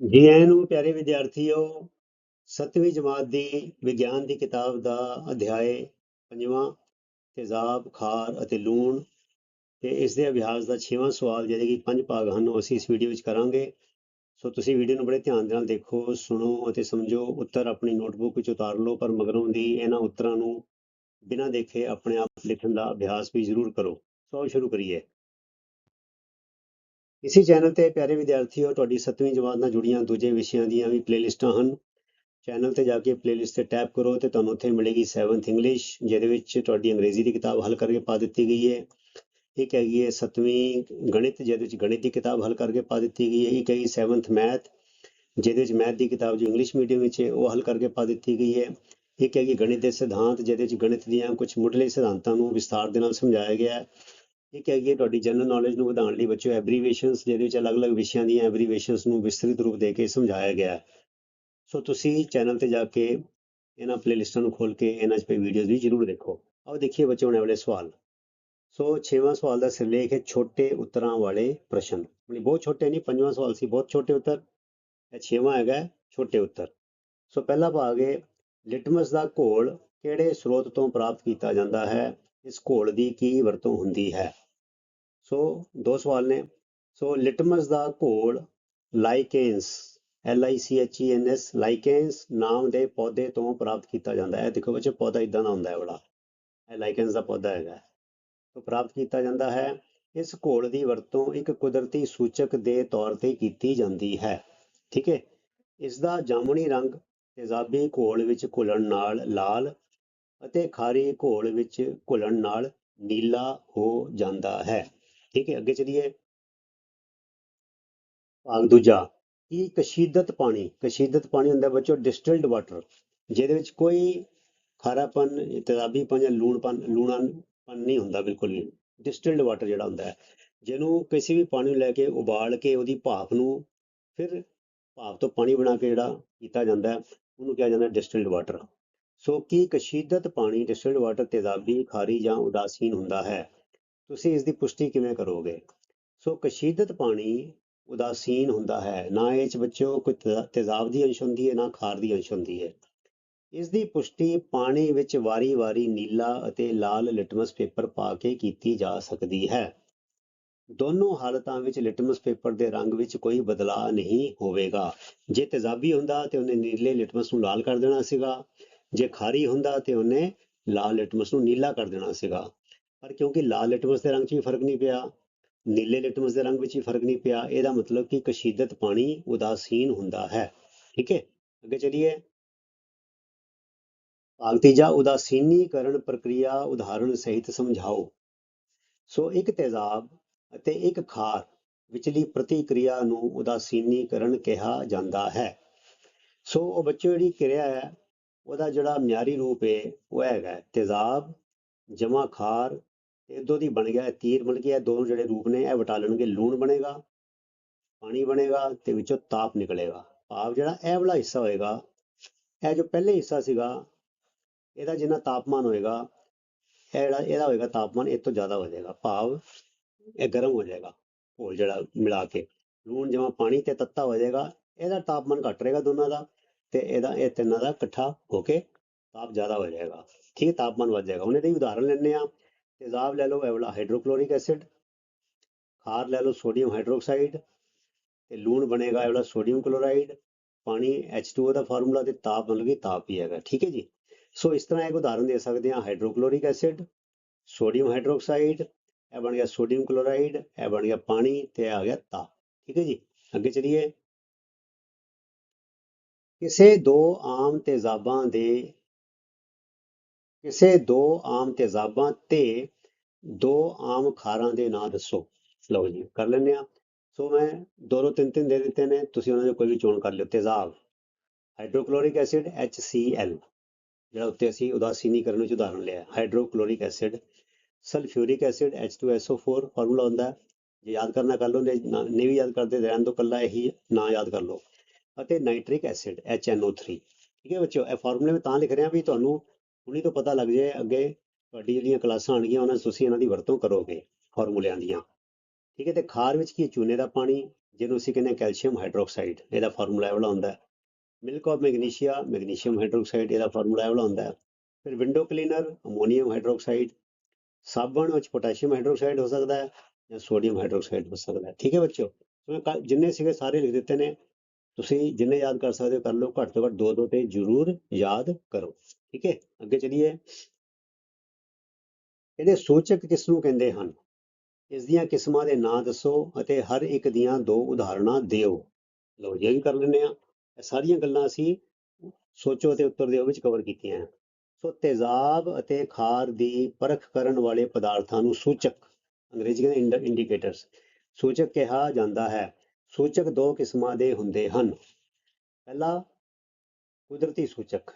ਜੀ ਆਇਆਂ ਨੂੰ ਪਿਆਰੇ ਵਿਦਿਆਰਥੀਓ 7ਵੀਂ ਜਮਾਤ ਦੀ ਵਿਗਿਆਨ ਦੀ ਕਿਤਾਬ ਦਾ ਅਧਿਆਏ ਪੰਜਵਾਂ ਤੇਜ਼ਾਬ, ਖਾਰ ਅਤੇ ਲੂਣ ਤੇ ਇਸ ਦੇ ਅਭਿਆਸ ਦਾ 6ਵਾਂ ਸਵਾਲ ਜਿਹੜੇ ਕਿ ਪੰਜ ਭਾਗ ਹਨ, ਉਹ ਅਸੀਂ ਇਸ ਵੀਡੀਓ ਵਿੱਚ ਕਰਾਂਗੇ। ਸੋ ਤੁਸੀਂ ਵੀਡੀਓ ਨੂੰ ਬੜੇ ਧਿਆਨ ਦੇ ਨਾਲ ਦੇਖੋ, ਸੁਣੋ ਅਤੇ ਸਮਝੋ। ਉੱਤਰ ਆਪਣੀ ਨੋਟਬੁੱਕ ਵਿੱਚ ਉਤਾਰ ਲਓ, ਪਰ ਮਗਰੋਂ ਦੀ ਇਹਨਾਂ ਉੱਤਰਾਂ ਨੂੰ ਬਿਨਾਂ ਦੇਖੇ ਆਪਣੇ ਆਪ ਲਿਖਣ ਦਾ ਅਭਿਆਸ ਵੀ ਜ਼ਰੂਰ ਕਰੋ। ਸੋ ਸ਼ੁਰੂ ਕਰੀਏ। ਇਸੇ ਚੈਨਲ ਤੇ ਪਿਆਰੇ ਵਿਦਿਆਰਥੀਓ, ਤੁਹਾਡੀ 7ਵੀਂ ਜਮਾਤ ਨਾਲ ਜੁੜੀਆਂ ਦੂਜੇ ਵਿਸ਼ਿਆਂ ਦੀਆਂ ਵੀ ਪਲੇਲਿਸਟਾਂ ਹਨ। ਚੈਨਲ ਤੇ ਜਾ ਕੇ ਪਲੇਲਿਸਟ ਤੇ ਟੈਪ ਕਰੋ ਤੇ ਤੁਹਾਨੂੰ ਉੱਥੇ ਮਿਲੇਗੀ 7th ਇੰਗਲਿਸ਼ ਜਿਹਦੇ ਵਿੱਚ ਤੁਹਾਡੀ ਅੰਗਰੇਜ਼ੀ ਦੀ ਕਿਤਾਬ ਹੱਲ ਕਰਕੇ ਪਾ ਦਿੱਤੀ ਗਈ ਹੈ। ਇੱਕ ਹੈਗੀ ਹੈ 7ਵੀਂ ਗਣਿਤ, ਜਿਹਦੇ ਵਿੱਚ ਗਣਿਤ ਦੀ ਕਿਤਾਬ ਹੱਲ ਕਰਕੇ ਪਾ ਦਿੱਤੀ ਗਈ ਹੈ। ਇੱਕ ਹੈਗੀ 7th ਮੈਥ ਜਿਹਦੇ ਵਿੱਚ ਮੈਥ ਦੀ ਕਿਤਾਬ ਜੋ ਇੰਗਲਿਸ਼ ਮੀਡੀਅਮ ਵਿੱਚ ਹੈ, ਉਹ ਹੱਲ ਕਰਕੇ ਪਾ ਦਿੱਤੀ ਗਈ ਹੈ। ਇੱਕ ਹੈਗੀ ਗਣਿਤ ਦੇ ਸਿਧਾਂਤ, ਜਿਹਦੇ ਵਿੱਚ ਗਣਿਤ ਦੀਆਂ ਕੁਝ ਮੁੱਢਲੇ ਸਿਧਾਂਤਾਂ ਨੂੰ ਵਿਸਥਾਰ ਦੇ ਨਾਲ ਸਮਝਾਇਆ ਗਿਆ ਹੈ। ਇੱਕ ਹੈਗੀ ਹੈ ਤੁਹਾਡੀ ਜਨਰਲ ਨੌਲੇਜ ਨੂੰ ਵਧਾਉਣ ਲਈ ਬੱਚਿਓ ਐਬਰੀਵੇਸ਼ਨਸ ਜਿਹਦੇ ਵਿੱਚ ਅਲੱਗ-ਅਲੱਗ ਵਿਸ਼ਿਆਂ ਦੀਆਂ ਐਬਰੀਵੇਸ਼ਨਸ ਨੂੰ ਵਿਸਤ੍ਰਿਤ ਰੂਪ ਦੇ ਕੇ ਸਮਝਾਇਆ ਗਿਆ ਹੈ। ਸੋ ਤੁਸੀਂ ਚੈਨਲ ਤੇ ਜਾ ਕੇ ਇਹਨਾਂ ਪਲੇਲਿਸਟਾਂ ਨੂੰ ਖੋਲ ਕੇ ਇਹਨਾਂ 'ਚ ਪਈ ਵੀਡੀਓਜ਼ ਵੀ ਜ਼ਰੂਰ ਦੇਖੋ। ਆਓ ਦੇਖੀਏ ਬੱਚੇ ਹੁਣ ਇਹ ਸਵਾਲ। ਸੋ 6ਵਾਂ ਸਵਾਲ ਦਾ ਸਿਰਲੇਖ ਹੈ ਛੋਟੇ ਉੱਤਰਾਂ ਵਾਲੇ ਪ੍ਰਸ਼ਨ। ਮਤਲਬ ਬਹੁਤ ਛੋਟੇ ਨਹੀਂ, ਪੰਜਵਾਂ ਸਵਾਲ ਸੀ, ਬਹੁਤ ਛੋਟੇ ਉੱਤਰ। ਇਹ 6ਵਾਂ ਹੈਗਾ ਛੋਟੇ ਉੱਤਰ। ਸੋ ਪਹਿਲਾ ਭਾਗ ਹੈ ਲਿਟਮਸ ਦਾ ਘੋਲ ਕਿਹੜੇ ਸਰੋਤ ਤੋਂ ਪ੍ਰਾਪਤ ਕੀਤਾ ਜਾਂਦਾ ਹੈ? ਇਸ ਘੋਲ ਦੀ ਕੀ ਵਰਤੋਂ ਹੁੰਦੀ ਹੈ? ਸੋ ਦੋ ਸਵਾਲ ਨੇ। ਸੋ ਲਿਟਮਸ ਦਾ ਘੋਲ lichens L I C H E N S lichens ਨਾਮ ਦੇ ਪੌਦੇ ਤੋਂ ਪ੍ਰਾਪਤ ਕੀਤਾ ਜਾਂਦਾ ਹੈ। ਦੇਖੋ ਬੱਚੇ, ਪੌਦਾ ਇਦਾਂ ਦਾ ਹੁੰਦਾ ਹੈ ਬੜਾ। ਇਹ ਲਾਈਕੇਨਸ ਦਾ ਪੌਦਾ ਹੈਗਾ ਤੋਂ ਪ੍ਰਾਪਤ ਕੀਤਾ ਜਾਂਦਾ ਹੈ। ਇਸ ਘੋਲ ਦੀ ਵਰਤੋਂ ਇੱਕ ਕੁਦਰਤੀ ਸੂਚਕ ਦੇ ਤੌਰ ਤੇ ਕੀਤੀ ਜਾਂਦੀ ਹੈ। ਠੀਕ ਹੈ? ਇਸ ਦਾ ਜਾਮਣੀ ਰੰਗ ਤੇਜ਼ਾਬੀ ਘੋਲ ਵਿੱਚ ਘੁਲਣ ਨਾਲ ਲਾਲ ਅਤੇ ਖਾਰੀ ਘੋਲ ਵਿੱਚ ਘੁਲਣ ਨਾਲ ਨੀਲਾ ਹੋ ਜਾਂਦਾ ਹੈ। ਠੀਕ ਹੈ, ਅੱਗੇ ਚਲੀਏ। ਭਾਗ ਦੂਜਾ, ਕੀ ਕਸ਼ੀਦਤ ਪਾਣੀ ਕਸ਼ੀਦਤ ਪਾਣੀ ਹੁੰਦਾ ਬੱਚੋ ਡਿਸਟਿਲਡ ਵਾਟਰ ਜਿਹਦੇ ਵਿੱਚ ਕੋਈ ਖਾਰਾਪਨ ਤੇਜ਼ਾਬੀਪਨ ਜਾਂ ਲੂਣਪਨ ਲੂਣਾਪਨ ਨਹੀਂ ਹੁੰਦਾ ਬਿਲਕੁਲ ਵੀ। ਡਿਸਟਿਲਡ ਵਾਟਰ ਜਿਹੜਾ ਹੁੰਦਾ ਹੈ, ਜਿਹਨੂੰ ਕਿਸੇ ਵੀ ਪਾਣੀ ਨੂੰ ਲੈ ਕੇ ਉਬਾਲ ਕੇ ਉਹਦੀ ਭਾਫ ਨੂੰ ਫਿਰ ਭਾਫ ਤੋਂ ਪਾਣੀ ਬਣਾ ਕੇ ਜਿਹੜਾ ਕੀਤਾ ਜਾਂਦਾ ਉਹਨੂੰ ਕਿਹਾ ਜਾਂਦਾ ਡਿਸਟਿਲਡ ਵਾਟਰ ਸੋ ਕੀ ਕਸ਼ੀਦਤ ਪਾਣੀ ਡਿਸਟਿਲਡ ਵਾਟਰ ਤੇਜ਼ਾਬੀ ਖਾਰੀ ਜਾਂ ਉਦਾਸੀਨ ਹੁੰਦਾ ਹੈ? ਤੁਸੀਂ ਇਸ ਦੀ ਪੁਸ਼ਟੀ ਕਿਵੇਂ ਕਰੋਗੇ? ਸੋ ਕਸ਼ੀਦਤ ਪਾਣੀ ਉਦਾਸੀਨ ਹੁੰਦਾ ਹੈ, ਨਾ ਇਹ ਚ ਬੱਚਿਓ ਕੋਈ ਤੇਜ਼ਾਬ ਦੀ ਅੰਸ਼ ਹੁੰਦੀ ਹੈ, ਨਾ ਖਾਰ ਦੀ ਅੰਸ਼ ਹੁੰਦੀ ਹੈ। ਇਸ ਦੀ ਪੁਸ਼ਟੀ ਪਾਣੀ ਵਿੱਚ ਵਾਰੀ-ਵਾਰੀ ਨੀਲਾ ਅਤੇ ਲਾਲ ਲਿਟਮਸ ਪੇਪਰ ਪਾ ਕੇ ਕੀਤੀ ਜਾ ਸਕਦੀ ਹੈ। ਦੋਨੋਂ ਹਾਲਤਾਂ ਵਿੱਚ ਲਿਟਮਸ ਪੇਪਰ ਦੇ ਰੰਗ ਵਿੱਚ ਕੋਈ ਬਦਲਾਅ ਨਹੀਂ ਹੋਵੇਗਾ। ਜੇ ਤੇਜ਼ਾਬੀ ਹੁੰਦਾ ਤੇ ਉਹਨੇ ਨੀਲੇ ਲਿਟਮਸ ਨੂੰ ਲਾਲ ਕਰ ਦੇਣਾ ਸੀਗਾ। ਜੇ ਖਾਰੀ ਹੁੰਦਾ ਤੇ ਉਹਨੇ ਲਾਲ ਲਿਟਮਸ ਨੂੰ ਨੀਲਾ ਕਰ ਦੇਣਾ ਸੀਗਾ। ਪਰ ਕਿਉਂਕਿ ਲਾਲ ਲਿਟਮਸ ਦੇ ਰੰਗ 'ਚ ਵੀ ਫ਼ਰਕ ਨਹੀਂ ਪਿਆ, ਨੀਲੇ ਲਿਟਮਸ ਦੇ ਰੰਗ ਵਿੱਚ ਵੀ ਫ਼ਰਕ ਨਹੀਂ ਪਿਆ, ਇਹਦਾ ਮਤਲਬ ਕਿ ਕਸ਼ੀਦਤ ਪਾਣੀ ਉਦਾਸੀਨ ਹੁੰਦਾ ਹੈ। ਠੀਕ ਹੈ? ਅੱਗੇ ਚਲੀਏ। ਭਾਗ ਤੀਜਾ, ਉਦਾਸੀਨੀਕਰਨ ਪ੍ਰਕਿਰਿਆ ਉਦਾਹਰਣ ਸਹਿਤ ਸਮਝਾਓ। ਸੋ ਇੱਕ ਤੇਜ਼ਾਬ ਅਤੇ ਇੱਕ ਖਾਰ ਵਿਚਲੀ ਪ੍ਰਤੀਕਿਰਿਆ ਨੂੰ ਉਦਾਸੀਨੀਕਰਨ ਕਿਹਾ ਜਾਂਦਾ ਹੈ। ਸੋ ਉਹ ਬੱਚੋ ਜਿਹੜੀ ਕਿਰਿਆ ਹੈ ਉਹਦਾ ਜਿਹੜਾ ਮਿਆਰੀ ਰੂਪ ਹੈ ਉਹ ਹੈਗਾ ਤੇਜ਼ਾਬ, ਜਮਾ ਖਾਰ ਇਹ ਦੋ ਦੀ ਬਣ ਗਿਆ ਤੀਰ ਬਣ ਗਿਆ ਇਹ ਦੋਨੋਂ ਜਿਹੜੇ ਰੂਪ ਨੇ, ਇਹ ਵਟਾ ਲੈਣਗੇ, ਲੂਣ ਬਣੇਗਾ, ਪਾਣੀ ਬਣੇਗਾ ਤੇ ਵਿੱਚੋਂ ਤਾਪ ਨਿਕਲੇਗਾ। ਭਾਵ ਜਿਹੜਾ ਇਹ ਵਾਲਾ ਹਿੱਸਾ ਹੋਏਗਾ, ਇਹ ਜੋ ਪਹਿਲੇ ਹਿੱਸਾ ਸੀਗਾ, ਇਹਦਾ ਜਿੰਨਾ ਤਾਪਮਾਨ ਹੋਏਗਾ, ਇਹ ਜਿਹੜਾ, ਇਹਦਾ ਹੋਏਗਾ ਤਾਪਮਾਨ ਇਹ ਤੋਂ ਜ਼ਿਆਦਾ ਹੋ ਜਾਏਗਾ। ਭਾਵ ਇਹ ਗਰਮ ਹੋ ਜਾਏਗਾ ਘੋਲ ਜਿਹੜਾ ਮਿਲਾ ਕੇ। ਲੂਣ ਜਿਵੇਂ ਪਾਣੀ ਤੇ ਤੱਤਾ ਹੋ ਜਾਏਗਾ, ਇਹਦਾ ਤਾਪਮਾਨ ਘੱਟ ਰਹੇਗਾ ਦੋਨਾਂ ਦਾ। ਤੇ ਇਹਦਾ ਇਹ ਤਿੰਨਾਂ ਦਾ ਇਕੱਠਾ ਹੋ ਕੇ ਤਾਪ ਜ਼ਿਆਦਾ ਹੋ ਜਾਏਗਾ। ਠੀਕ ਹੈ, ਤਾਪਮਾਨ ਵੱਧ ਜਾਏਗਾ। ਹੁਣ ਇਹਦੇ ਉਦਾਹਰਣ ਲੈਣੇ ਆ ਤੇਜ਼ਾਬ ਲੈ ਲਓ, ਇਹ ਵਾਲਾ ਹਾਈਡਰੋਕਲੋਰਿਕ ਐਸਿਡ, ਖਾਰ ਲੈ ਲਓ, ਸੋਡੀਅਮ ਹਾਈਡਰੋਕਸਾਈਡ, ਤੇ ਲੂਣ ਬਣੇਗਾ ਇਹ ਵਾਲਾ ਸੋਡੀਅਮ ਕਲੋਰਾਈਡ, ਪਾਣੀ H2O ਦਾ ਫਾਰਮੂਲਾ ਤੇ ਤਾਪ ਮਤਲਬ ਕਿ ਤਾਪ ਹੀ ਹੈਗਾ। ਠੀਕ ਹੈ ਜੀ? ਸੋ ਇਸ ਤਰ੍ਹਾਂ ਇੱਕ ਉਦਾਹਰਣ ਦੇ ਸਕਦੇ ਹਾਂ। ਹਾਈਡਰੋਕਲੋਰਿਕ ਐਸਿਡ, ਸੋਡੀਅਮ ਹਾਈਡਰੋਕਸਾਈਡ, ਇਹ ਬਣ ਗਿਆ ਸੋਡੀਅਮ ਕਲੋਰਾਈਡ, ਇਹ ਬਣ ਗਿਆ ਪਾਣੀ ਤੇ ਇਹ ਆ ਗਿਆ ਤਾਪ। ਠੀਕ ਹੈ ਜੀ? ਅੱਗੇ ਚਲੀਏ। ਕਿਸੇ ਦੋ ਆਮ ਤੇਜ਼ਾਬਾਂ ਦੇ, ਕਿਸੇ ਦੋ ਆਮ ਤੇਜ਼ਾਬਾਂ ਤੇ ਦੋ ਆਮ ਖਾਰਾਂ ਦੇ ਨਾਂ ਦੱਸੋ। ਲਓ ਜੀ, ਕਰ ਲੈਂਦੇ ਆ ਸੋ ਮੈਂ ਦੋ ਦੋ ਤਿੰਨ ਤਿੰਨ ਦੇ ਦਿੱਤੇ ਨੇ, ਤੁਸੀਂ ਉਹਨਾਂ ਦੀ ਕੋਈ ਵੀ ਚੋਣ ਕਰ ਲਿਓ। ਤੇਜ਼ਾਬ, ਹਾਈਡਰੋਕਲੋਰਿਕ ਐਸਿਡ HCl ਜਿਹੜਾ ਉੱਤੇ ਅਸੀਂ ਉਦਾਸੀਨੀ ਕਰਨ ਵਿੱਚ ਉਦਾਹਰਣ ਲਿਆ hydrochloric acid, sulphuric acid H2SO4 formula ਹੁੰਦਾ ਜੇ ਯਾਦ ਕਰਨਾ ਕਰ ਲਓ ਨਹੀਂ ਨਹੀਂ ਵੀ ਯਾਦ ਕਰਦੇ, ਰਹਿਣ ਤੋਂ ਕੱਲਾ ਇਹੀ ਨਾਂ ਯਾਦ ਕਰ ਲਓ। ਅਤੇ ਨਾਈਟ੍ਰਿਕ ਐਸਿਡ HNO3 ਠੀਕ ਹੈ ਬੱਚਿਓ, ਇਹ ਫਾਰਮੂਲੇ ਮੈਂ ਤਾਂ ਲਿਖ ਰਿਹਾ ਵੀ ਤੁਹਾਨੂੰ ਹੁਣੀ ਤੋਂ ਪਤਾ ਲੱਗ ਜਾਏ ਅੱਗੇ ਤੁਹਾਡੀ ਜਿਹੜੀਆਂ ਕਲਾਸਾਂ ਆਣਗੀਆਂ ਉਹਨਾਂ 'ਚ ਤੁਸੀਂ ਇਹਨਾਂ ਦੀ ਵਰਤੋਂ ਕਰੋਗੇ ਫਾਰਮੂਲਿਆਂ ਦੀਆਂ। ਠੀਕ ਹੈ, ਤੇ ਖਾਰ ਵਿੱਚ ਕੀ ਚੂਨੇ ਦਾ ਪਾਣੀ, ਜਿਹਨੂੰ ਅਸੀਂ ਕਹਿੰਦੇ ਹਾਂ ਕੈਲਸ਼ੀਅਮ ਹਾਈਡਰੋਕਸਾਈਡ। ਇਹਦਾ ਫਾਰਮੂਲਾ ਇਹ ਵਾਲਾ ਹੁੰਦਾ ਹੈ। Milk of magnesia magnesium hydroxide ਇਹਦਾ ਫਾਰਮੂਲਾ ਇਹ ਹੁੰਦਾ ਹੈ। ਫਿਰ ਵਿੰਡੋ ਕਲੀਨਰ ਅਮੋਨੀਅਮ ਹਾਈਡਰੋਕਸਾਈਡ ਸਾਬਣ ਵਿੱਚ ਪੋਟਾਸ਼ੀਅਮ ਹਾਈਡਰੋਕਸਾਈਡ ਹੋ ਸਕਦਾ ਹੈ ਜਾਂ ਸੋਡੀਅਮ ਹਾਈਡਰੋਕਸਾਈਡ ਹੋ ਸਕਦਾ ਹੈ। ਠੀਕ ਹੈ ਬੱਚਿਓ ਸੋ ਮੈਂ ਜਿੰਨੇ ਸੀਗੇ ਸਾਰੇ ਲਿਖ ਦਿੱਤੇ ਨੇ। ਤੁਸੀਂ ਜਿੰਨੇ ਯਾਦ ਕਰ ਸਕਦੇ ਹੋ ਕਰ ਲਓ, ਘੱਟ ਤੋਂ ਘੱਟ ਦੋ ਦੋ ਤੇ ਜ਼ਰੂਰ ਯਾਦ ਕਰੋ। ਠੀਕ ਹੈ? ਅੱਗੇ ਚਲੀਏ। ਇਹਦੇ ਸੂਚਕ ਕਿਸ ਨੂੰ ਕਹਿੰਦੇ ਹਨ? ਇਸ ਦੀਆਂ ਕਿਸਮਾਂ ਦੇ ਨਾਂ ਦੱਸੋ ਅਤੇ ਹਰ ਇੱਕ ਦੀਆਂ ਦੋ ਉਦਾਹਰਨਾਂ ਦਿਓ। ਲਓ ਜੀ, ਇਹ ਵੀ ਕਰ ਲੈਂਦੇ ਆ ਇਹ ਸਾਰੀਆਂ ਗੱਲਾਂ ਅਸੀਂ ਸੋਚੋ ਅਤੇ ਉੱਤਰ ਦਿਓ ਵਿੱਚ ਕਵਰ ਕੀਤੀਆਂ ਹਨ। ਸੋ ਤੇਜ਼ਾਬ ਅਤੇ ਖਾਰ ਦੀ ਪਰਖ ਕਰਨ ਵਾਲੇ ਪਦਾਰਥਾਂ ਨੂੰ ਸੂਚਕ, ਅੰਗਰੇਜ਼ੀ ਕਹਿੰਦੇ ਇੰਡੀਕੇਟਰਸ ਸੂਚਕ ਕਿਹਾ ਜਾਂਦਾ ਹੈ। ਸੂਚਕ ਦੋ ਕਿਸਮਾਂ ਦੇ ਹੁੰਦੇ ਹਨ। ਪਹਿਲਾ, ਕੁਦਰਤੀ ਸੂਚਕ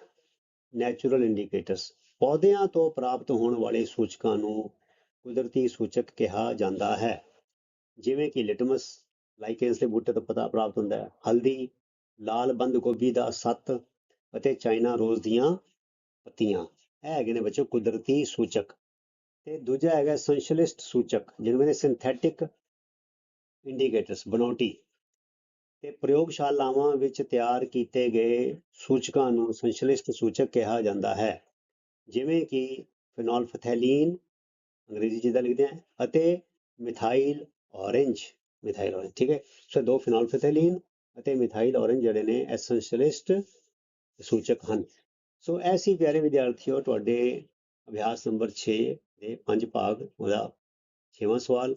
ਨੈਚੁਰਲ ਇੰਡੀਕੇਟਰਸ ਪੌਦਿਆਂ ਤੋਂ ਪ੍ਰਾਪਤ ਹੋਣ ਵਾਲੇ ਸੂਚਕਾਂ ਨੂੰ ਕੁਦਰਤੀ ਸੂਚਕ ਕਿਹਾ ਜਾਂਦਾ ਹੈ। ਜਿਵੇਂ ਕਿ ਲਿਟਮਸ ਲਾਈਕੇਂਸ ਦੇ ਬੂਟੇ ਤੋਂ ਪਤਾ ਪ੍ਰਾਪਤ ਹੁੰਦਾ ਹੈ। ਹਲਦੀ, ਲਾਲ ਬੰਦ ਗੋਭੀ ਦਾ ਸੱਤ ਅਤੇ ਚਾਈਨਾ ਰੋਜ਼ ਦੀਆਂ ਪੱਤੀਆਂ। ਇਹ ਹੈਗੇ ਨੇ ਬੱਚੋ ਕੁਦਰਤੀ ਸੂਚਕ। ਤੇ ਦੂਜਾ ਹੈਗਾ ਸੰਸ਼ਲਿਸ਼ਟ ਸੂਚਕ, ਜਿਹਨੂੰ ਕਹਿੰਦੇ ਸਿੰਥੈਟਿਕ ਇੰਡੀਕੇਟਰਸ ਬਨੌਟੀ ਤੇ ਪ੍ਰਯੋਗਸ਼ਾਲਾਵਾਂ ਵਿੱਚ ਤਿਆਰ ਕੀਤੇ ਗਏ ਸੂਚਕਾਂ ਨੂੰ ਸੰਸ਼ਲਿਸ਼ਟ ਸੂਚਕ ਕਿਹਾ ਜਾਂਦਾ ਹੈ। ਜਿਵੇਂ ਕਿ ਫਿਨੋਲਫਥੈਲੀਨ ਅੰਗਰੇਜ਼ੀ ਜਿਹਦਾ ਲਿਖਦੇ ਆ, ਅਤੇ ਮਿਥਾਈਲ ਔਰੇਂਜ ਮਿਥਾਈਲ ਔਰੇਂਜ ਠੀਕ ਹੈ? ਸੋ ਦੋ ਫਿਨੋਲਫਥੈਲੀਨ ਅਤੇ ਮਿਥਾਈਲ ਔਰੇਂਜ ਜਿਹੜੇ ਨੇ ਐਸੈਂਸ਼ੀਅਲਿਸਟ ਸੂਚਕ ਹਨ। ਸੋ ਐਸੀ ਪਿਆਰੇ ਵਿਦਿਆਰਥੀਓ, ਤੁਹਾਡੇ ਅਭਿਆਸ ਨੰਬਰ 6 ਦੇ ਪੰਜ ਭਾਗ, ਉਹਦਾ ਛੇਵਾਂ ਸਵਾਲ।